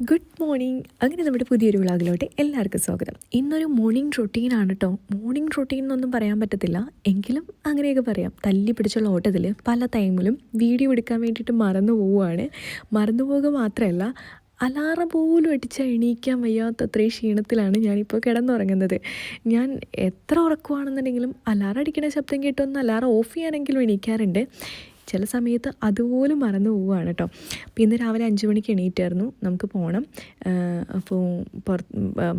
Good morning അങ്ങനെ നമ്മുടെ പുതിയൊരു വ്ളോഗിലോട്ട് എല്ലാവർക്കും സ്വാഗതം. ഇന്നൊരു മോർണിംഗ് റൊട്ടീനാണ് കേട്ടോ മോർണിംഗ് റൊട്ടീൻ എന്നൊന്നും പറയാൻ പറ്റത്തില്ല. എങ്കിലും അങ്ങനെയൊക്കെ പറയാം. തല്ലി പിടിച്ചുള്ള ഓട്ടത്തിൽ പല ടൈമിലും വീഡിയോ എടുക്കാൻ വേണ്ടിയിട്ട് മറന്നു പോവുകയാണ് മറന്നു പോവുക മാത്രമല്ല അലാറം പോലും അടിച്ച് എണീക്കാൻ വയ്യാത്ത അത്രയും ക്ഷീണത്തിലാണ് ഞാനിപ്പോൾ കിടന്നുറങ്ങുന്നത്. ഞാൻ എത്ര ഉറക്കുവാണെന്നുണ്ടെങ്കിലും അലാറം അടിക്കുന്ന ശബ്ദം കേട്ടൊന്ന് അലാറം ഓഫ് ചെയ്യാനെങ്കിലും എണീക്കാറുണ്ട്. ചില സമയത്ത് അതുപോലും മറന്നു പോവുകയാണ് കേട്ടോ. അപ്പോൾ ഇന്ന് രാവിലെ അഞ്ച് മണിക്ക് എണീറ്റായിരുന്നു. നമുക്ക് പോകണം അപ്പോൾ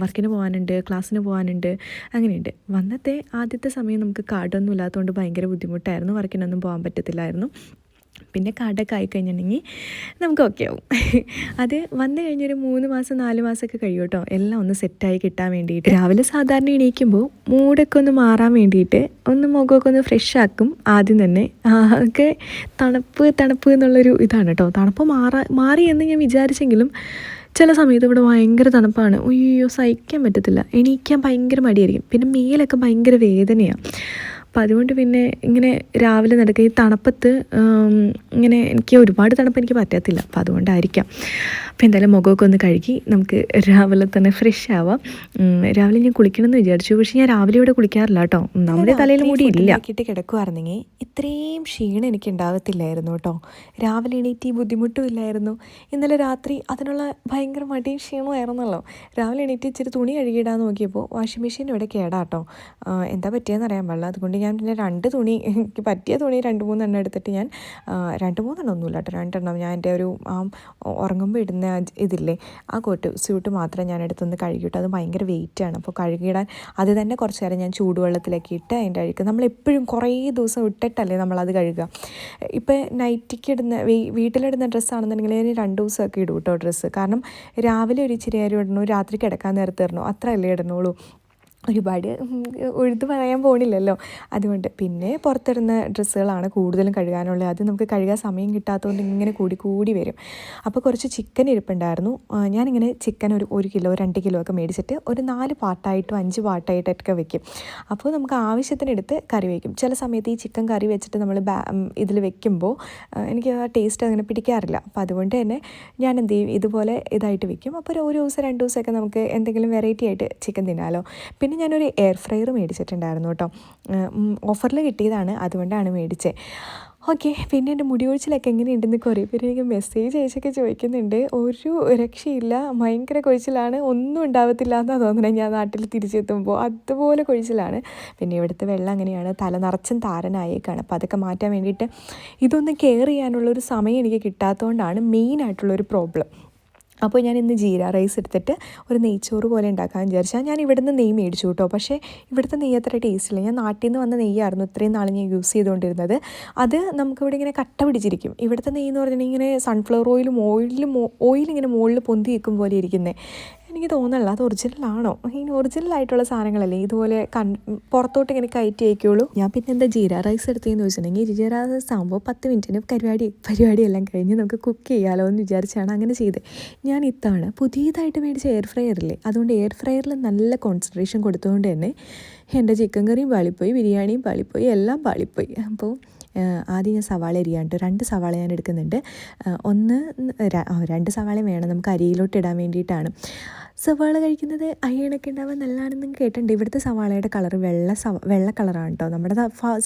വർക്കിന് പോകാനുണ്ട് ക്ലാസ്സിന് പോകാനുണ്ട് അങ്ങനെയുണ്ട്. വന്നത്തെ ആദ്യത്തെ സമയം നമുക്ക് കാർഡൊന്നും ഇല്ലാത്തതുകൊണ്ട് ഭയങ്കര ബുദ്ധിമുട്ടായിരുന്നു. വർക്കിനൊന്നും പോകാൻ പറ്റത്തില്ലായിരുന്നു. പിന്നെ കാർഡൊക്കെ ആയി കഴിഞ്ഞിട്ടുണ്ടെങ്കിൽ നമുക്ക് ഓക്കെ ആവും. അത് വന്നു കഴിഞ്ഞൊരു മൂന്ന് മാസം നാല് മാസമൊക്കെ കഴിയും കേട്ടോ. എല്ലാം ഒന്ന് സെറ്റായി കിട്ടാൻ വേണ്ടിയിട്ട്. രാവിലെ സാധാരണ എണീക്കുമ്പോൾ മൂടൊക്കെ ഒന്ന് മാറാൻ വേണ്ടിയിട്ട് ഒന്ന് മുഖമൊക്കെ ഒന്ന് ഫ്രഷ് ആക്കും. ആദ്യം തന്നെ ഒക്കെ തണുപ്പ് തണുപ്പ് എന്നുള്ളൊരു ഇതാണ് കേട്ടോ. തണുപ്പ് മാറാ മാറി എന്ന് ഞാൻ വിചാരിച്ചെങ്കിലും ചില സമയത്ത് ഇവിടെ ഭയങ്കര തണുപ്പാണ്. ഉയ്യോ സഹിക്കാൻ പറ്റത്തില്ല. എണീക്കാൻ ഭയങ്കര മടിയായിരിക്കും. പിന്നെ മേലൊക്കെ ഭയങ്കര വേദനയാണ് അപ്പം അതുകൊണ്ട് പിന്നെ ഇങ്ങനെ രാവിലെ നടക്കുക ഈ തണുപ്പത്ത് ഇങ്ങനെ എനിക്ക് ഒരുപാട് തണുപ്പ് എനിക്ക് പറ്റത്തില്ല. അപ്പം അതുകൊണ്ടായിരിക്കാം. അപ്പം എന്തായാലും മുഖമൊക്കെ ഒന്ന് കഴുകി നമുക്ക് രാവിലെ തന്നെ ഫ്രഷ് ആവാം. രാവിലെ ഞാൻ കുളിക്കണമെന്ന് വിചാരിച്ചു. പക്ഷേ ഞാൻ രാവിലെ ഇവിടെ കുളിക്കാറില്ല കേട്ടോ. നമ്മുടെ തലയിൽ മുടി ഇല്ല. കിട്ടി കിടക്കുവായിരുന്നെങ്കിൽ ഇത്രയും ക്ഷീണം എനിക്ക് ഉണ്ടാകത്തില്ലായിരുന്നു കേട്ടോ. രാവിലെ എണീറ്റ് ബുദ്ധിമുട്ടും ഇല്ലായിരുന്നു. ഇന്നലെ രാത്രി അതിനുള്ള ഭയങ്കര മടിയും ക്ഷീണമായിരുന്നല്ലോ രാവിലെ എണീറ്റ് ഇച്ചിരി തുണി കഴുകിയിടാൻ നോക്കിയപ്പോൾ വാഷിംഗ് മെഷീൻ ഇവിടെ കേടാട്ടോ എന്താ പറ്റിയെന്ന് അറിയാൻ പാടില്ല. അതുകൊണ്ട് ഞാൻ പിന്നെ രണ്ട് തുണി എനിക്ക് പറ്റിയ തുണി രണ്ട് മൂന്നെണ്ണം എടുത്തിട്ട് ഞാൻ രണ്ട് മൂന്നെണ്ണം ഒന്നുമില്ല കേട്ടോ. രണ്ടെണ്ണം ഞാൻ എന്റെ ഒരു ആ ഉറങ്ങുമ്പോൾ ഇടുന്ന ഇതില്ലേ ആ കോട്ട് സ്യൂട്ട് മാത്രം ഞാൻ എടുത്തൊന്ന് കഴുകിയിട്ട് അത് ഭയങ്കര വെയിറ്റാണ് അപ്പോൾ കഴുകിയിടാൻ അത് തന്നെ കുറച്ച് നേരം ഞാൻ ചൂടുവെള്ളത്തിലേക്ക് ഇട്ട് അതിന്റെ അഴുക്ക് നമ്മളെപ്പോഴും കുറേ ദിവസം ഇട്ടിട്ടല്ലേ നമ്മളത് കഴുകുക. ഇപ്പോൾ നൈറ്റിക്ക് ഇടുന്ന വീട്ടിലിടുന്ന ഡ്രസ്സാണെന്നുണ്ടെങ്കിൽ ഞാൻ രണ്ട് ദിവസമൊക്കെ ഇടും കേട്ടോ ഡ്രസ്സ് കാരണം രാവിലെ ഒരു ഇച്ചിരി നേരം ഇടണു രാത്രി കിടക്കാൻ നേരത്തെ ഇടണു അത്രയല്ലേ ഇടുന്നുള്ളൂ. ഒരുപാട് ഒഴുത്ത് പറയാൻ പോണില്ലല്ലോ. അതുകൊണ്ട് പിന്നെ പുറത്തിടുന്ന ഡ്രസ്സുകളാണ് കൂടുതലും കഴുകാനുള്ളത്. അത് നമുക്ക് കഴുകാൻ സമയം കിട്ടാത്തതുകൊണ്ട് ഇങ്ങനെ കൂടി കൂടി വരും. അപ്പോൾ കുറച്ച് ചിക്കൻ ഇരിപ്പുണ്ടായിരുന്നു. ഞാനിങ്ങനെ ചിക്കൻ ഒരു ഒരു കിലോ രണ്ട് കിലോ ഒക്കെ മേടിച്ചിട്ട് ഒരു നാല് പാട്ടായിട്ടും അഞ്ച് പാട്ടായിട്ടൊക്കെ വെക്കും. അപ്പോൾ നമുക്ക് ആവശ്യത്തിനെടുത്ത് കറി വയ്ക്കും ചില സമയത്ത് ഈ ചിക്കൻ കറി വെച്ചിട്ട് നമ്മൾ ഇതിൽ വെക്കുമ്പോൾ എനിക്ക് ആ ടേസ്റ്റ് അങ്ങനെ പിടിക്കാറില്ല. അപ്പോൾ അതുകൊണ്ട് തന്നെ ഞാൻ എന്ത് ചെയ്യും? ഇതുപോലെ ഇതായിട്ട് വെക്കും. അപ്പോൾ ഒരു ദിവസം രണ്ട് ദിവസമൊക്കെ നമുക്ക് എന്തെങ്കിലും വെറൈറ്റി ആയിട്ട് ചിക്കൻ തിന്നാലോ. പിന്നെ ഞാനൊരു എയർ ഫ്രയർ മേടിച്ചിട്ടുണ്ടായിരുന്നു കേട്ടോ. ഓഫറിൽ കിട്ടിയതാണ് അതുകൊണ്ടാണ് മേടിച്ചത് ഓക്കെ പിന്നെ എന്റെ മുടി ഒഴിച്ചിലൊക്കെ എങ്ങനെയുണ്ടെന്ന് കുറേ പേര് എനിക്ക് മെസ്സേജ് അയച്ചൊക്കെ ചോദിക്കുന്നുണ്ട്. ഒരു രക്ഷയില്ല ഭയങ്കര കൊഴിച്ചിലാണ് ഒന്നും ഉണ്ടാവത്തില്ല എന്നാണ് തോന്നുന്നത് ഞാൻ നാട്ടിൽ തിരിച്ചെത്തുമ്പോൾ അതുപോലെ കൊഴിച്ചിലാണ്. പിന്നെ ഇവിടുത്തെ വെള്ളം അങ്ങനെയാണ് തല നിറച്ചും താരനായേക്കാണ്. അപ്പോൾ അതൊക്കെ മാറ്റാൻ വേണ്ടിയിട്ട് ഇതൊന്ന് കെയർ ചെയ്യാനുള്ളൊരു സമയം എനിക്ക് കിട്ടാത്തതുകൊണ്ടാണ് മെയിനായിട്ടുള്ളൊരു പ്രോബ്ലം അപ്പോൾ ഞാൻ ഇന്ന് ജീര റൈസ് എടുത്തിട്ട് ഒരു നെയ്ച്ചോറ് പോലെ ഉണ്ടാക്കാൻ വിചാരിച്ചാൽ ഞാൻ ഇവിടുന്ന് നെയ്യ് മേടിച്ചു കേട്ടോ. പക്ഷേ ഇവിടുത്തെ നെയ്യ് അത്ര ടേസ്റ്റ് ഇല്ല. ഞാൻ നാട്ടിൽ നിന്ന് വന്ന നെയ്യായിരുന്നു ഇത്രയും നാൾ ഞാൻ യൂസ് ചെയ്തുകൊണ്ടിരുന്നത്. അത് നമുക്കിവിടെ ഇങ്ങനെ കട്ട പിടിച്ചിരിക്കും. ഇവിടുത്തെ നെയ്യ് എന്ന് പറഞ്ഞിട്ടുണ്ടെങ്കിൽ ഇങ്ങനെ സൺഫ്ലവർ ഓയിലും ഓയിലും ഓയിൽ ഇങ്ങനെ മുകളിൽ പൊന്തി വെക്കും പോലെ ഇരിക്കുന്നത് എനിക്ക് തോന്നണില്ല അത് ഒറിജിനലാണോ ഇനി ഒറിജിനൽ ആയിട്ടുള്ള സാധനങ്ങളല്ലേ? ഇതുപോലെ കൺ പുറത്തോട്ട് ഇങ്ങനെ കയറ്റി അയക്കുള്ളൂ. ഞാൻ പിന്നെ എന്താ ജീര റൈസ് എടുത്തതെന്ന് വെച്ചിട്ടുണ്ടെങ്കിൽ ജീര റൈസ് ആകുമ്പോൾ പത്ത് മിനിറ്റിന് പരിപാടി പരിപാടിയെല്ലാം കഴിഞ്ഞ് നമുക്ക് കുക്ക് ചെയ്യാമല്ലോ എന്ന് വിചാരിച്ചാണ് അങ്ങനെ ചെയ്തത് ഞാൻ ഇത്തവണ പുതിയതായിട്ട് മേടിച്ച എയർ ഫ്രയറില്ലേ അതുകൊണ്ട് എയർ ഫ്രയറിൽ നല്ല കോൺസെൻട്രേഷൻ കൊടുത്തുകൊണ്ട് തന്നെ എന്റെ ചിക്കൻ കറിയും പാളിപ്പോയി ബിരിയാണിയും പാളിപ്പോയി എല്ലാം പാളിപ്പോയി. അപ്പോൾ ആദ്യം ഞാൻ സവാള അരിയാണ്ട് രണ്ട് സവാള ഞാൻ എടുക്കുന്നുണ്ട്. ഒന്ന് രണ്ട് സവാള വേണം നമുക്ക് അരിയിലോട്ട് ഇടാൻ വേണ്ടിയിട്ടാണ്. സവാള കഴിക്കുന്നത് അയ്യണൊക്കെ ഉണ്ടാവാൻ നല്ലതാണെന്നും കേട്ടിട്ടുണ്ട്. ഇവിടുത്തെ സവാളയുടെ കളർ വെള്ള സവ വെള്ള കളറാണ് കേട്ടോ. നമ്മുടെ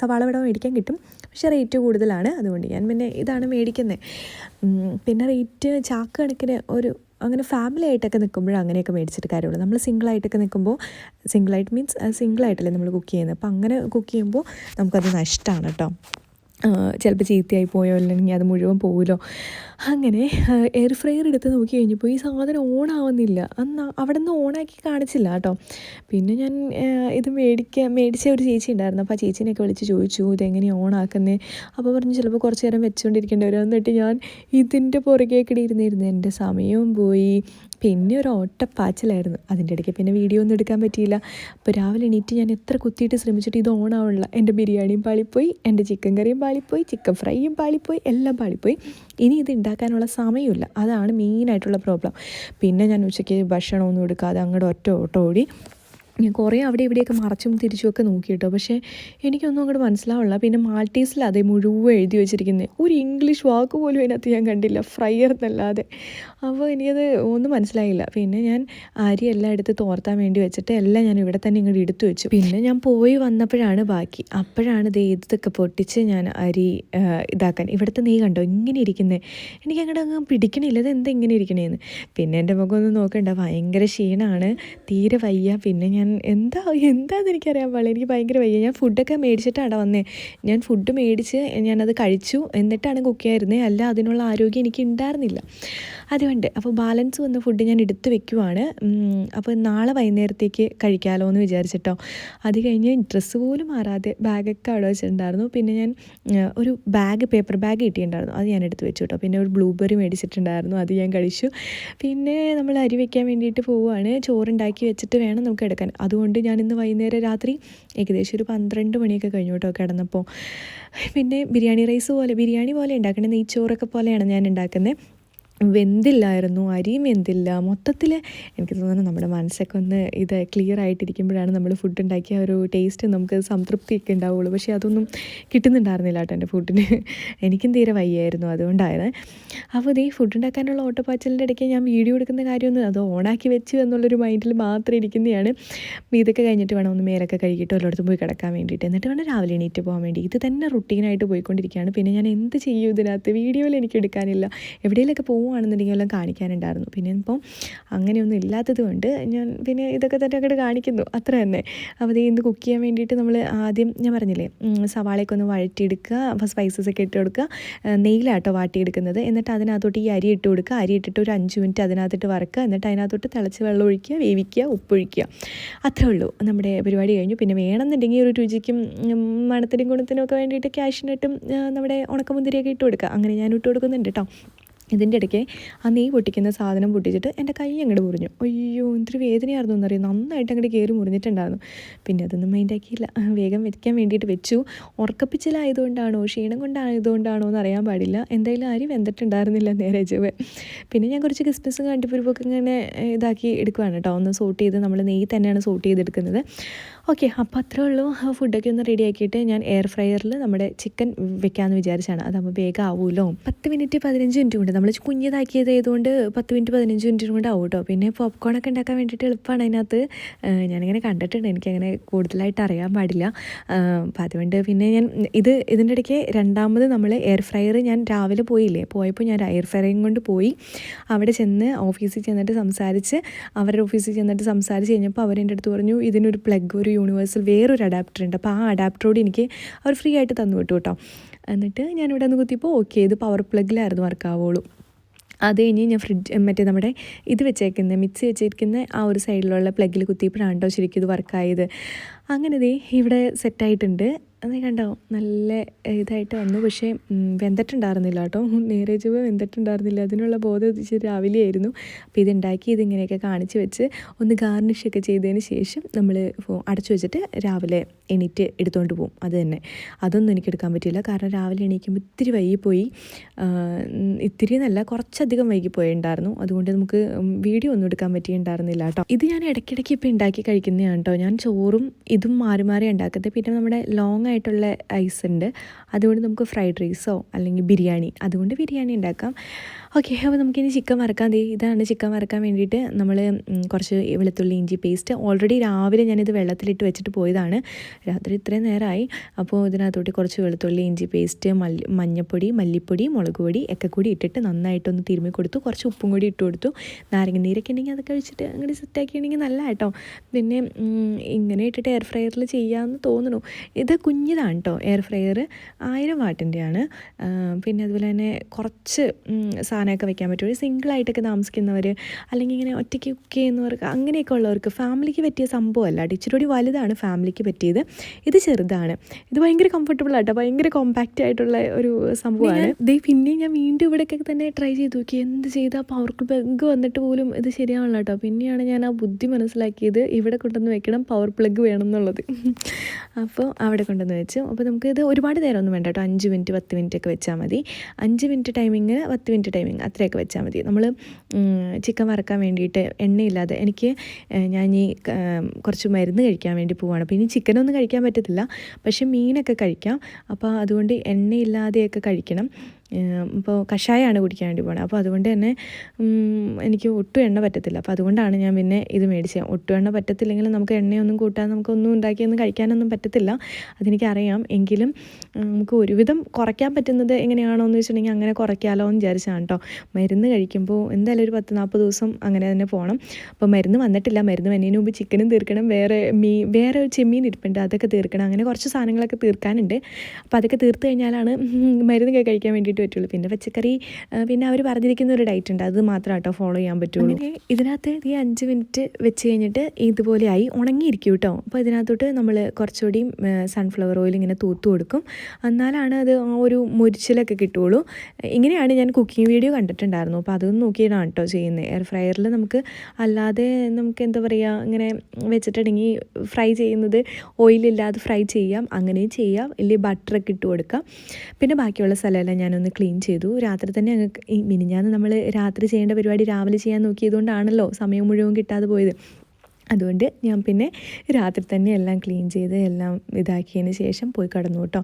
സവാള ഇവിടെ മേടിക്കാൻ കിട്ടും. പക്ഷേ റേറ്റ് കൂടുതലാണ്. അതുകൊണ്ട് ഞാൻ പിന്നെ ഇതാണ് മേടിക്കുന്നത്. പിന്നെ റേറ്റ് ചാക്ക് കണക്കിന് ഒരു അങ്ങനെ ഫാമിലി ആയിട്ടൊക്കെ നിൽക്കുമ്പോൾ അങ്ങനെയൊക്കെ മേടിച്ചിട്ട് കാര്യമുള്ളൂ. നമ്മൾ സിംഗിളായിട്ടൊക്കെ നിൽക്കുമ്പോൾ സിംഗിളായിട്ട് മീൻസ് സിംഗിളായിട്ടല്ലേ നമ്മൾ കുക്ക് ചെയ്യുന്നത്. അപ്പോൾ അങ്ങനെ കുക്ക് ചെയ്യുമ്പോൾ നമുക്കത് നഷ്ടമാണ് കേട്ടോ ചിലപ്പോൾ ചീത്തയായി പോയോ അല്ലെങ്കിൽ അത് മുഴുവൻ പോകുമല്ലോ അങ്ങനെ എയർ ഫ്രയർ എടുത്ത് നോക്കി കഴിഞ്ഞപ്പോൾ ഈ സാധനം ഓൺ ആവുന്നില്ല. അന്ന് അവിടെ നിന്ന് ഓണാക്കി കാണിച്ചില്ല കേട്ടോ. പിന്നെ ഞാൻ ഇത് മേടിക്കാൻ മേടിച്ച ഒരു ചേച്ചി ഉണ്ടായിരുന്നു. അപ്പോൾ ആ ചേച്ചീനെയൊക്കെ വിളിച്ച് ചോദിച്ചു ഇതെങ്ങനെയാണ് ഓൺ ആക്കുന്നത് അപ്പോൾ പറഞ്ഞു ചിലപ്പോൾ കുറച്ച് നേരം വെച്ചുകൊണ്ടിരിക്കേണ്ടി വരും. എന്നിട്ട് ഞാൻ ഇതിന്റെ പുറകേക്കിടെ ഇരുന്നിരുന്നു എന്റെ സമയവും പോയി. പിന്നെ ഒരു ഓട്ടപ്പാച്ചിലായിരുന്നു. അതിന്റെ ഇടയ്ക്ക് പിന്നെ വീഡിയോ ഒന്നും എടുക്കാൻ പറ്റിയില്ല. അപ്പോൾ രാവിലെ എണീറ്റ് ഞാൻ എത്ര കുത്തിയിട്ട് ശ്രമിച്ചിട്ട് ഇത് ഓൺ ആവണില്ല എന്റെ ബിരിയാണിയും പാളിപ്പോയി എന്റെ ചിക്കൻ കറിയും പാളിപ്പോയി ചിക്കൻ ഫ്രൈയും പാളിപ്പോയി എല്ലാം പാളിപ്പോയി. ഇനി ഇത് ഉണ്ടാക്കാനുള്ള സമയമില്ല. അതാണ് മെയിനായിട്ടുള്ള പ്രോബ്ലം പിന്നെ ഞാൻ ഉച്ചയ്ക്ക് ഭക്ഷണമൊന്നും എടുക്കാതെ അങ്ങോട്ട് ഒറ്റ ഓട്ടം ഓടി ഞാൻ കുറേ അവിടെ ഇവിടെയൊക്കെ മറച്ചും തിരിച്ചുമൊക്കെ നോക്കി കേട്ടോ പക്ഷേ എനിക്കൊന്നും അങ്ങോട്ട് മനസ്സിലാവില്ല പിന്നെ മാൾട്ടീസിൽ അതേ മുഴുവൻ എഴുതി വെച്ചിരിക്കുന്നത് ഒരു ഇംഗ്ലീഷ് വാക്ക് പോലും അതിനകത്ത് ഞാൻ കണ്ടില്ല. ഫ്രയർ എന്നല്ലാതെ. അപ്പോൾ എനിക്കത് ഒന്നും മനസ്സിലായില്ല. പിന്നെ ഞാൻ അരി എല്ലാം എടുത്ത് തോർത്താൻ വേണ്ടി വെച്ചിട്ട് എല്ലാം ഞാൻ ഇവിടെ തന്നെ ഇങ്ങോട്ട് എടുത്തു വെച്ചു. പിന്നെ ഞാൻ പോയി വന്നപ്പോഴാണ് ബാക്കി. അപ്പോഴാണ് ഇത് ഇതൊക്കെ പൊട്ടിച്ച് ഞാൻ അരി ഇതാക്കാൻ. ഇവിടുത്തെ നീ കണ്ടോ? ഇങ്ങനെ ഇരിക്കുന്നത് എനിക്ക് അങ്ങോട്ട് അങ്ങ് പിടിക്കണില്ല. ഇത് എന്താ ഇങ്ങനെ ഇരിക്കണേന്ന്. പിന്നെ എന്റെ മുഖം ഒന്ന് നോക്കണ്ട. ഭയങ്കര ക്ഷീണമാണ് തീരെ വയ്യ. പിന്നെ ഞാൻ എന്താ എന്താന്ന് എനിക്കറിയാൻ പാടില്ല. എനിക്ക് ഭയങ്കര വയ്യ. ഞാൻ ഫുഡൊക്കെ മേടിച്ചിട്ടാണ് വന്നേ. ഞാൻ ഫുഡ് മേടിച്ച് ഞാനത് കഴിച്ചു. എന്നിട്ടാണ് കുക്ക് ചെയ്യായിരുന്നത് അല്ല അതിനുള്ള ആരോഗ്യം എനിക്ക് ഉണ്ടായിരുന്നില്ല. അതുകൊണ്ട് അപ്പോൾ ബാലൻസ് വന്ന ഫുഡ് ഞാൻ എടുത്ത് വെക്കുവാണ്. അപ്പോൾ നാളെ വൈകുന്നേരത്തേക്ക് കഴിക്കാമല്ലോ എന്ന് വിചാരിച്ചിട്ടോ. അത് കഴിഞ്ഞ് ഡ്രസ്സ് പോലും മാറാതെ ബാഗൊക്കെ അവിടെ വെച്ചിട്ടുണ്ടായിരുന്നു. പിന്നെ ഞാൻ ഒരു ബാഗ് പേപ്പർ ബാഗ് കിട്ടിയിട്ടുണ്ടായിരുന്നു. അത് ഞാൻ എടുത്ത് വെച്ചു കേട്ടോ പിന്നെ ഒരു ബ്ലൂബെറി മേടിച്ചിട്ടുണ്ടായിരുന്നു. അത് ഞാൻ കഴിച്ചു. പിന്നെ നമ്മൾ അരി വയ്ക്കാൻ വേണ്ടിയിട്ട് പോവുകയാണ്. ചോറുണ്ടാക്കി വെച്ചിട്ട് വേണം നമുക്ക് എടുക്കാൻ. അതുകൊണ്ട് ഞാൻ ഇന്ന് വൈകുന്നേരം രാത്രി ഏകദേശം ഒരു പന്ത്രണ്ട് മണിയൊക്കെ കഴിഞ്ഞു കേട്ടോ കിടന്നപ്പോൾ. പിന്നെ ബിരിയാണി റൈസ് പോലെ ബിരിയാണി പോലെ ഉണ്ടാക്കുന്നത് നെയ്ച്ചോറൊക്കെ പോലെയാണ് ഞാൻ ഉണ്ടാക്കുന്നത്. വെന്തില്ലായിരുന്നു അരിയും വെന്തില്ല. മൊത്തത്തിൽ എനിക്ക് തോന്നുന്നു നമ്മുടെ മനസ്സൊക്കെ ഒന്ന് ഇത് ക്ലിയർ ആയിട്ടിരിക്കുമ്പോഴാണ് നമ്മൾ ഫുഡ് ഉണ്ടാക്കിയ ഒരു ടേസ്റ്റ് നമുക്ക് സംതൃപ്തിയൊക്കെ ഉണ്ടാവുള്ളൂ. പക്ഷേ അതൊന്നും കിട്ടുന്നുണ്ടായിരുന്നില്ല കേട്ടോ എന്റെ ഫുഡിന് എനിക്കും തീരെ വയ്യായിരുന്നു അതുകൊണ്ടായത് അപ്പോൾ ഈ ഫുഡ് ഉണ്ടാക്കാനുള്ള ഓട്ടോപാച്ചലിന്റെ ഇടയ്ക്ക് ഞാൻ വീഡിയോ എടുക്കുന്ന കാര്യമൊന്നും അത് ഓണാക്കി വെച്ചു എന്നുള്ളൊരു മൈൻഡിൽ മാത്രം ഇരിക്കുന്നതാണ്. ഇതൊക്കെ കഴിഞ്ഞിട്ട് വേണം ഒന്ന് മേലൊക്കെ കഴുകിയിട്ട് എല്ലായിടത്തും പോയി കിടക്കാൻ വേണ്ടിയിട്ട്. എന്നിട്ട് വേണം രാവിലെ എണീറ്റ് പോകാൻ വേണ്ടി. ഇത് തന്നെ റുട്ടീനായിട്ട് പോയിക്കൊണ്ടിരിക്കുകയാണ്. പിന്നെ ഞാൻ എന്ത് ചെയ്യും ഇതിനകത്ത്? വീഡിയോയിൽ എനിക്ക് എടുക്കാനില്ല. എവിടെയെങ്കിലൊക്കെ പോവുകയാണെന്നുണ്ടെങ്കിൽ എല്ലാം കാണിക്കാനുണ്ടായിരുന്നു. പിന്നെ ഇപ്പം അങ്ങനെയൊന്നും ഇല്ലാത്തത് കൊണ്ട് ഞാൻ പിന്നെ ഇതൊക്കെ തന്നെ അങ്ങോട്ട് കാണിക്കുന്നു. അത്ര തന്നെ. അപ്പോൾ ഇത് ഇന്ന് കുക്ക് ചെയ്യാൻ വേണ്ടിയിട്ട് നമ്മൾ ആദ്യം ഞാൻ പറഞ്ഞില്ലേ സവാളയൊക്കെ ഒന്ന് വഴറ്റിയെടുക്കുക. സ്പൈസസ് ഒക്കെ ഇട്ട് കൊടുക്കുക. നെയ്യിലാട്ടോ വാട്ടിയെടുക്കുന്നത്. എന്നിട്ട് അതിനകത്തോട്ട് ഈ അരി ഇട്ട് കൊടുക്കുക. അരി ഇട്ടിട്ട് ഒരു അഞ്ച് മിനിറ്റ് അതിനകത്തിട്ട് വറക്കുക. എന്നിട്ട് അതിനകത്തോട്ട് തിളച്ച് വെള്ളം ഒഴിക്കുക വേവിക്കുക ഉപ്പൊഴിക്കുക അത്രേ ഉള്ളൂ. നമ്മുടെ പരിപാടി കഴിഞ്ഞു. പിന്നെ വേണമെന്നുണ്ടെങ്കിൽ ഒരു രുചിക്കും മണത്തിനും ഗുണത്തിനും ഒക്കെ വേണ്ടിയിട്ട് ക്യാഷിനിട്ടും നമ്മുടെ ഉണക്കമുന്തിരിയൊക്കെ ഇട്ട് കൊടുക്കുക. അങ്ങനെ ഞാൻ ഇട്ട് കൊടുക്കുന്നുണ്ട് കേട്ടോ ഇതിന്റെ ഇടയ്ക്ക് ആ നെയ് പൊട്ടിക്കുന്ന സാധനം പൊട്ടിച്ചിട്ട് എന്റെ കൈ അങ്ങോട്ട് മുറിഞ്ഞു. അയ്യോ എന്തൊരു വേദനയായിരുന്നു എന്നറിയാം? നന്നായിട്ട് അങ്ങോട്ട് കയറി മുറിഞ്ഞിട്ടുണ്ടായിരുന്നു. പിന്നെ അതൊന്നും മൈൻഡാക്കിയില്ല വേഗം വെക്കാൻ വേണ്ടിയിട്ട് വെച്ചു. ഉറക്കപ്പിച്ചിലായതുകൊണ്ടാണോ ക്ഷീണം കൊണ്ടായതുകൊണ്ടാണോ എന്ന് അറിയാൻ പാടില്ല. എന്തായാലും ആരും വെന്തിട്ടുണ്ടായിരുന്നില്ല നേരെ ചുവ പിന്നെ ഞാൻ കുറച്ച് ക്രിസ്മസും കണ്ടിപ്പുരിപ്പൊക്കെ ഇങ്ങനെ ഇതാക്കി എടുക്കുവാണ് കേട്ടോ. ഒന്ന് സോട്ട് ചെയ്ത് നമ്മൾ നെയ്യ് തന്നെയാണ് സോട്ട് ചെയ്തെടുക്കുന്നത്. ഓക്കെ അപ്പോൾ അത്രേ ഉള്ളൂ. ഫുഡൊക്കെ ഒന്ന് റെഡിയാക്കിയിട്ട് ഞാൻ എയർ ഫ്രയറിൽ നമ്മുടെ ചിക്കൻ വെക്കാമെന്ന് വിചാരിച്ചാണ്. അതാകുമ്പോൾ വേഗം ആവുമല്ലോ പത്ത് മിനിറ്റ് പതിനഞ്ച് മിനിറ്റ് കൊണ്ട് നമ്മൾ കുഞ്ഞിതാക്കിയത് ആയതുകൊണ്ട് പത്ത് മിനിറ്റ് പതിനഞ്ച് മിനിറ്റ് കൊണ്ട് ആവും കേട്ടോ പിന്നെ പോപ്കോൺ ഒക്കെ ഉണ്ടാക്കാൻ വേണ്ടിയിട്ട് എളുപ്പമാണ് അതിനകത്ത്. ഞാനിങ്ങനെ കണ്ടിട്ടുണ്ട്. എനിക്കങ്ങനെ കൂടുതലായിട്ട് അറിയാൻ പാടില്ല. അപ്പോൾ അതുകൊണ്ട് പിന്നെ ഞാൻ ഇത് ഇതിന്റെ ഇടയ്ക്ക് രണ്ടാമത് നമ്മൾ എയർ ഫ്രയർ ഞാൻ രാവിലെ പോയില്ലേ? പോയപ്പോൾ ഞാൻ എയർ ഫ്രയറും കൊണ്ട് പോയി. അവിടെ ചെന്ന് ഓഫീസിൽ ചെന്നിട്ട് സംസാരിച്ച് അവരുടെ ഓഫീസിൽ ചെന്നിട്ട് സംസാരിച്ച് കഴിഞ്ഞപ്പോൾ അവരെന്റെ അടുത്ത് പറഞ്ഞു ഇതിനൊരു പ്ലഗ് ഒരു യൂണിവേഴ്സൽ വേറൊരു അഡാപ്റ്റർ ഉണ്ട്. അപ്പോൾ ആ അഡാപ്റ്ററോട് എനിക്ക് അവർ ഫ്രീ ആയിട്ട് തന്നു വിട്ടു കേട്ടോ എന്നിട്ട് ഞാൻ ഇവിടെ നിന്ന് കുത്തിയപ്പോൾ ഓക്കെ ഇത് പവർ പ്ലഗിലായിരുന്നു വർക്ക് ആവുള്ളൂ. അത് കഴിഞ്ഞ് ഞാൻ ഫ്രിഡ്ജ് മറ്റേ നമ്മുടെ ഇത് വെച്ചേക്കുന്നത് മിക്സി വെച്ചിരിക്കുന്ന ആ ഒരു സൈഡിലുള്ള പ്ലഗിൽ കുത്തിയപ്പോഴാണ് കേട്ടോ ശരിക്കും ഇത് വർക്കായത് അങ്ങനെ ദേ ഇവിടെ സെറ്റായിട്ടുണ്ട് അത് കണ്ടോ? നല്ല ഇതായിട്ട് വന്നു. പക്ഷേ വെന്തിട്ടുണ്ടായിരുന്നില്ല കേട്ടോ. നേരെ ചുവ വെന്തിട്ടുണ്ടായിരുന്നില്ല. അതിനുള്ള ബോധം ഉദിച്ച് രാവിലെ ആയിരുന്നു. അപ്പോൾ ഇതുണ്ടാക്കി ഇതിങ്ങനെയൊക്കെ കാണിച്ച് വെച്ച് ഒന്ന് ഗാർണിഷൊക്കെ ചെയ്തതിന് ശേഷം നമ്മൾ അടച്ചു വെച്ചിട്ട് രാവിലെ എണീറ്റ് എടുത്തുകൊണ്ട് പോകും അത് തന്നെ. അതൊന്നും എനിക്ക് എടുക്കാൻ പറ്റില്ല കാരണം രാവിലെ എണീക്കുമ്പോൾ ഇത്തിരി വൈകിപ്പോയി. ഇത്തിരി എന്നല്ല കുറച്ചധികം വൈകിപ്പോയിട്ടുണ്ടായിരുന്നു അതുകൊണ്ട് നമുക്ക് വീഡിയോ ഒന്നും എടുക്കാൻ പറ്റിയിട്ടുണ്ടായിരുന്നില്ല കേട്ടോ. ഇത് ഞാൻ ഇടയ്ക്കിടയ്ക്ക് ഇപ്പോൾ ഉണ്ടാക്കി കഴിക്കുന്നതാണ് കേട്ടോ. ഞാൻ ചോറും ഇതും മാറി മാറി ഉണ്ടാക്കുന്നത്. പിന്നെ നമ്മുടെ ലോങ് ആയിട്ടുള്ള ഐസ് ഉണ്ട്. അതുകൊണ്ട് നമുക്ക് ഫ്രൈഡ് റൈസോ അല്ലെങ്കിൽ ബിരിയാണി അതുകൊണ്ട് ബിരിയാണി ഉണ്ടാക്കാം. ഓക്കെ അപ്പോൾ നമുക്കിനി ചിക്കൻ വറക്കാൻ ദേ ഇതാണ് ചിക്കൻ വറക്കാൻ വേണ്ടിയിട്ട് നമ്മൾ കുറച്ച് വെളുത്തുള്ളി ഇഞ്ചി പേസ്റ്റ് ഓൾറെഡി രാവിലെ ഞാനിത് വെള്ളത്തിലിട്ട് വെച്ചിട്ട് പോയതാണ്. രാത്രി ഇത്രയും നേരമായി. അപ്പോൾ ഇതിനകത്തോട്ട് കുറച്ച് വെളുത്തുള്ളി ഇഞ്ചി പേസ്റ്റ് മല്ലി മഞ്ഞപ്പൊടി മല്ലിപ്പൊടി മുളക് പൊടി ഒക്കെ കൂടി ഇട്ടിട്ട് നന്നായിട്ടൊന്ന് തിരുമ്മി കൊടുത്തു. കുറച്ച് ഉപ്പും കൂടി ഇട്ട് കൊടുത്തു. നാരങ്ങ നീരൊക്കെ ഉണ്ടെങ്കിൽ അതൊക്കെ കഴിച്ചിട്ട് അങ്ങനെ സെറ്റാക്കിയിട്ടുണ്ടെങ്കിൽ നല്ല കേട്ടോ പിന്നെ ഇങ്ങനെ ഇട്ടിട്ട് എയർ ഫ്രയറിൽ ചെയ്യാമെന്ന് തോന്നുന്നു. ഇത് കുഞ്ഞിതാണ് കേട്ടോ എയർ ഫ്രയർ ആയിരം വാട്ടിന്റെയാണ് പിന്നെ അതുപോലെ തന്നെ കുറച്ച് സാധനമൊക്കെ വെക്കാൻ പറ്റും. ഒരു സിംഗിളായിട്ടൊക്കെ താമസിക്കുന്നവർ അല്ലെങ്കിൽ ഇങ്ങനെ ഒറ്റയ്ക്ക് കുക്ക് ചെയ്യുന്നവർക്ക് അങ്ങനെയൊക്കെ ഉള്ളവർക്ക് ഫാമിലിക്ക് പറ്റിയ സംഭവമല്ല. ഇച്ചിരി വലുതാണ് ഫാമിലിക്ക് പറ്റിയത്. ഇത് ചെറുതാണ്. ഇത് ഭയങ്കര കംഫർട്ടബിൾ ആട്ടോ. ഭയങ്കര കോമ്പാക്റ്റ് ആയിട്ടുള്ള ഒരു സംഭവമാണ്. ദേ പിന്നെ ഞാൻ വീണ്ടും ഇവിടെയൊക്കെ തന്നെ ട്രൈ ചെയ്ത് നോക്കി. എന്ത് ചെയ്താൽ പവർ പ്ലഗ് വന്നിട്ട് പോലും ഇത് ശരിയാവണല്ലോ കേട്ടോ പിന്നെയാണ് ഞാൻ ആ ബുദ്ധി മനസ്സിലാക്കിയത് ഇവിടെ കൊണ്ടുവന്ന് വെക്കണം പവർ പ്ലഗ് വേണം എന്നുള്ളത്. അപ്പോൾ അവിടെ കൊണ്ടുവന്ന്. കൊണ്ടുവന്ന് വെച്ചു അപ്പോൾ നമുക്ക് ഇത് ഒരുപാട് നേരമൊന്നും വേണ്ട കേട്ടോ. അഞ്ച് മിനിറ്റ് പത്ത് മിനിറ്റ് ഒക്കെ വെച്ചാൽ മതി. അഞ്ച് മിനിറ്റ് ടൈമിങ് പത്ത് മിനിറ്റ് ടൈമിങ് അത്രയൊക്കെ വെച്ചാൽ മതി. നമ്മൾ ചിക്കൻ വറക്കാൻ വേണ്ടിയിട്ട് എണ്ണയില്ലാതെ എനിക്ക് ഞാൻ ഈ കുറച്ച് മരുന്ന് കഴിക്കാൻ വേണ്ടി പോവാണ്. അപ്പോൾ ഇനി ചിക്കനൊന്നും കഴിക്കാൻ പറ്റത്തില്ല. പക്ഷേ മീനൊക്കെ കഴിക്കാം. അപ്പോൾ അതുകൊണ്ട് എണ്ണയില്ലാതെയൊക്കെ കഴിക്കണം. ഇപ്പോൾ കഷായമാണ് കുടിക്കാൻ വേണ്ടി പോകണം അപ്പോൾ അതുകൊണ്ട് തന്നെ എനിക്ക് ഒട്ടും എണ്ണ പറ്റത്തില്ല. അപ്പോൾ അതുകൊണ്ടാണ് ഞാൻ പിന്നെ ഇത് മേടിച്ചത് ഒട്ടും എണ്ണ പറ്റത്തില്ലെങ്കിൽ നമുക്ക് എണ്ണയൊന്നും കൂട്ടാൻ നമുക്കൊന്നും ഉണ്ടാക്കിയൊന്നും കഴിക്കാനൊന്നും പറ്റത്തില്ല. അതെനിക്കറിയാം. എങ്കിലും നമുക്ക് ഒരുവിധം കുറയ്ക്കാൻ പറ്റുന്നത് എങ്ങനെയാണോ എന്ന് വെച്ചിട്ടുണ്ടെങ്കിൽ അങ്ങനെ കുറയ്ക്കാമല്ലോ എന്ന് വിചാരിച്ചാണ് കേട്ടോ മരുന്ന് കഴിക്കുമ്പോൾ എന്തായാലും ഒരു പത്ത് നാൽപ്പത് ദിവസം അങ്ങനെ തന്നെ പോകണം അപ്പോൾ മരുന്ന് വന്നിട്ടില്ല. മരുന്ന് വന്നതിന് മുമ്പ് ചിക്കനും തീർക്കണം. വേറെ മീ വേറെ ചെമ്മീൻ ഇരിപ്പുണ്ട്. അതൊക്കെ തീർക്കണം. അങ്ങനെ കുറച്ച് സാധനങ്ങളൊക്കെ തീർക്കാനുണ്ട്. അപ്പോൾ അതൊക്കെ തീർത്ത് കഴിഞ്ഞാലാണ് മരുന്നൊക്കെ കഴിക്കാൻ വേണ്ടിയിട്ട് പറ്റുള്ളൂ. പിന്നെ പച്ചക്കറി പിന്നെ അവർ പറഞ്ഞിരിക്കുന്ന ഒരു ഡയറ്റ് ഉണ്ട്. അത് മാത്രം കേട്ടോ ഫോളോ ചെയ്യാൻ പറ്റുള്ളൂ. ഇതിനകത്ത് ഈ അഞ്ച് മിനിറ്റ് വെച്ച് കഴിഞ്ഞിട്ട് ഇതുപോലെ ആയി ഉണങ്ങിയിരിക്കും കേട്ടോ അപ്പോൾ ഇതിനകത്തോട്ട് നമ്മൾ കുറച്ചുകൂടി സൺഫ്ലവർ ഓയിൽ ഇങ്ങനെ തൂത്തു കൊടുക്കും. എന്നാലാണ് അത് ഒരു മുരിച്ചിലൊക്കെ കിട്ടുള്ളൂ ഇങ്ങനെയാണ് ഞാൻ കുക്കിംഗ് വീഡിയോ കണ്ടിട്ടുണ്ടായിരുന്നു. അപ്പോൾ അതൊന്നും നോക്കിയിട്ടാണ് കേട്ടോ ചെയ്യുന്നത്. എയർ ഫ്രയറിൽ നമുക്ക് അല്ലാതെ നമുക്ക് എന്താ പറയുക ഇങ്ങനെ വെച്ചിട്ടുണ്ടെങ്കിൽ ഫ്രൈ ചെയ്യുന്നത് ഓയിലില്ലാതെ ഫ്രൈ ചെയ്യാം. അങ്ങനെയും ചെയ്യാം. ഇല്ലെങ്കിൽ ബട്ടറൊക്കെ ഇട്ട് കൊടുക്കാം. പിന്നെ ബാക്കിയുള്ള സ്ഥലമെല്ലാം ഞാനൊന്ന് ക്ലീൻ ചെയ്തു. രാത്രി തന്നെ അങ്ങ് ഈ മിനിഞ്ഞാന്ന് നമ്മൾ രാത്രി ചെയ്യേണ്ട പരിപാടി രാവിലെ ചെയ്യാൻ നോക്കിയതുകൊണ്ടാണല്ലോ സമയം മുഴുവൻ കിട്ടാതെ പോയത്. അതുകൊണ്ട് ഞാൻ പിന്നെ രാത്രി തന്നെ എല്ലാം ക്ലീൻ ചെയ്ത് എല്ലാം ഇതാക്കിയതിന് ശേഷം പോയി കടന്നു കേട്ടോ.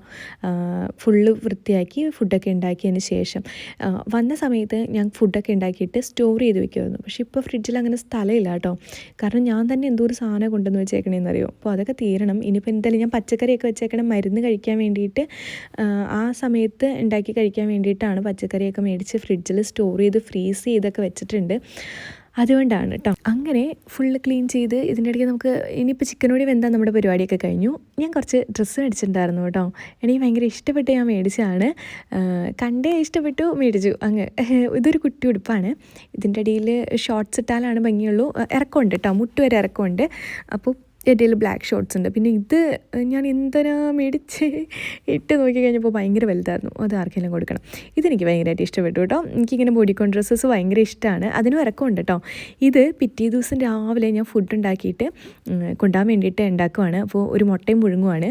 ഫുള്ള് വൃത്തിയാക്കി ഫുഡൊക്കെ ഉണ്ടാക്കിയതിന് ശേഷം. വന്ന സമയത്ത് ഞാൻ ഫുഡൊക്കെ ഉണ്ടാക്കിയിട്ട് സ്റ്റോർ ചെയ്ത് വെക്കുമായിരുന്നു പക്ഷേ ഇപ്പോൾ ഫ്രിഡ്ജിൽ അങ്ങനെ സ്ഥലമില്ല കേട്ടോ. കാരണം ഞാൻ തന്നെ എന്തോ ഒരു സാധനം കൊണ്ടുവന്ന് വെച്ചേക്കണേന്ന് അപ്പോൾ അതൊക്കെ തീരണം. ഇനിയിപ്പോൾ എന്തായാലും ഞാൻ പച്ചക്കറിയൊക്കെ വെച്ചേക്കണം മരുന്ന് കഴിക്കാൻ വേണ്ടിയിട്ട് ആ സമയത്ത് ഉണ്ടാക്കി കഴിക്കാൻ വേണ്ടിയിട്ടാണ് പച്ചക്കറിയൊക്കെ മേടിച്ച് ഫ്രിഡ്ജിൽ സ്റ്റോർ ചെയ്ത് ഫ്രീസ് ചെയ്തൊക്കെ വെച്ചിട്ടുണ്ട്. അതുകൊണ്ടാണ് കേട്ടോ അങ്ങനെ ഫുള്ള് ക്ലീൻ ചെയ്ത് ഇതിന്റെ ഇടയ്ക്ക് നമുക്ക് ഇനിയിപ്പോൾ ചിക്കനോടി വെന്താ നമ്മുടെ പരിപാടിയൊക്കെ കഴിഞ്ഞു. ഞാൻ കുറച്ച് ഡ്രസ്സ് മേടിച്ചിട്ടുണ്ടായിരുന്നു കേട്ടോ എനിക്ക് ഭയങ്കര ഇഷ്ടപ്പെട്ട് ഞാൻ മേടിച്ചതാണ്. കണ്ടേ ഇഷ്ടപ്പെട്ടു മേടിച്ചു. അങ്ങ് ഇതൊരു കുട്ടി ഉടുപ്പാണ്. ഇതിന്റെ ഇടയിൽ ഷോർട്ട്സ് ഇട്ടാലാണ് ഭംഗിയുള്ളൂ. ഇറക്കമുണ്ട് കേട്ടോ മുട്ട് വരെ ഇറക്കമുണ്ട്. അപ്പോൾ കയ്യിൽ ബ്ലാക്ക് ഷോർട്സ് ഉണ്ട്. പിന്നെ ഇത് ഞാൻ എന്തിനാ മേടിച്ച് ഇട്ട് നോക്കി കഴിഞ്ഞപ്പോൾ ഭയങ്കര വലുതായിരുന്നു. അത് ആർക്കെങ്കിലും കൊടുക്കണം. ഇതെനിക്ക് ഭയങ്കരമായിട്ട് ഇഷ്ടപ്പെട്ടു കേട്ടോ. എനിക്കിങ്ങനെ ബോഡിക്കോൺ ഡ്രസ്സസ് ഭയങ്കര ഇഷ്ടമാണ് അതിനും ഇറക്കമുണ്ട് കേട്ടോ. ഇത് പിറ്റേ ദിവസം രാവിലെ ഞാൻ ഫുഡ് ഉണ്ടാക്കിയിട്ട് ഉം, കൊണ്ടുപോകാൻ വേണ്ടിയിട്ട് ഉണ്ടാക്കുവാണ്. അപ്പോൾ ഒരു മുട്ടയും മുഴുങ്ങുവാണ്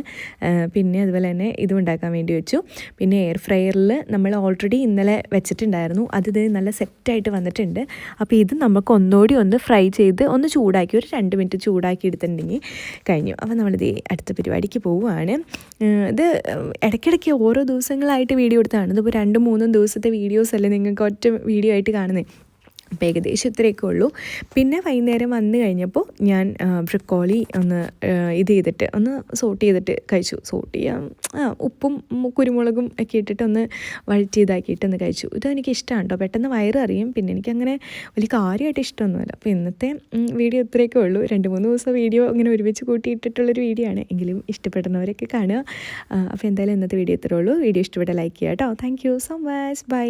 പിന്നെ അതുപോലെ തന്നെ ഇതും ഉണ്ടാക്കാൻ വേണ്ടി വെച്ചു. പിന്നെ എയർ ഫ്രയറിൽ നമ്മൾ ഓൾറെഡി ഇന്നലെ വെച്ചിട്ടുണ്ടായിരുന്നു. അത് നല്ല സെറ്റായിട്ട് വന്നിട്ടുണ്ട്. അപ്പോൾ ഇത് നമുക്ക് ഒന്നുകൂടി ഒന്ന് ഫ്രൈ ചെയ്ത് ഒന്ന് ചൂടാക്കി ഒരു രണ്ട് മിനിറ്റ് ചൂടാക്കി എടുത്തിട്ടുണ്ടെങ്കിൽ കഴിഞ്ഞു. അപ്പോൾ നമ്മളിത് അടുത്ത പരിപാടിക്ക് പോവുകയാണ് ഇത് ഇടയ്ക്കിടയ്ക്ക് ഓരോ ദിവസങ്ങളായിട്ട് വീഡിയോ എടുത്താണ്. ഇതിപ്പോൾ രണ്ടും മൂന്നും ദിവസത്തെ വീഡിയോസ് അല്ലേ നിങ്ങൾക്ക് ഒറ്റ വീഡിയോ ആയിട്ട് കാണുന്നത് അപ്പോൾ ഏകദേശം ഇത്രയൊക്കെ ഉള്ളൂ. പിന്നെ വൈകുന്നേരം വന്നു കഴിഞ്ഞപ്പോൾ ഞാൻ ബ്രക്കോളി ഒന്ന് ഇത് ചെയ്തിട്ട് ഒന്ന് സോട്ട് ചെയ്തിട്ട് കഴിച്ചു. സോട്ട് ചെയ്യാം ഉപ്പും കുരുമുളകും ഒക്കെ ഇട്ടിട്ട് ഒന്ന് വഴറ്റി ഇതാക്കിയിട്ട് ഒന്ന് കഴിച്ചു. ഇത് എനിക്ക് ഇഷ്ടമാണ് കേട്ടോ. പെട്ടെന്ന് വയറ് അറിയും പിന്നെ എനിക്കങ്ങനെ വലിയ കാര്യമായിട്ട് ഇഷ്ടമൊന്നുമല്ല. അപ്പോൾ ഇന്നത്തെ വീഡിയോ ഇത്രയൊക്കെ ഉള്ളൂ. രണ്ട് മൂന്ന് ദിവസം വീഡിയോ ഇങ്ങനെ ഒരുമിച്ച് കൂട്ടിയിട്ടിട്ടുള്ളൊരു വീഡിയോ ആണ്. എങ്കിലും ഇഷ്ടപ്പെടുന്നവരൊക്കെ കാണുക. അപ്പോൾ എന്തായാലും ഇന്നത്തെ വീഡിയോ ഇത്രയേ ഉള്ളൂ. വീഡിയോ ഇഷ്ടപ്പെട്ട ലൈക്ക് ചെയ്യാം കേട്ടോ. Thank so much bye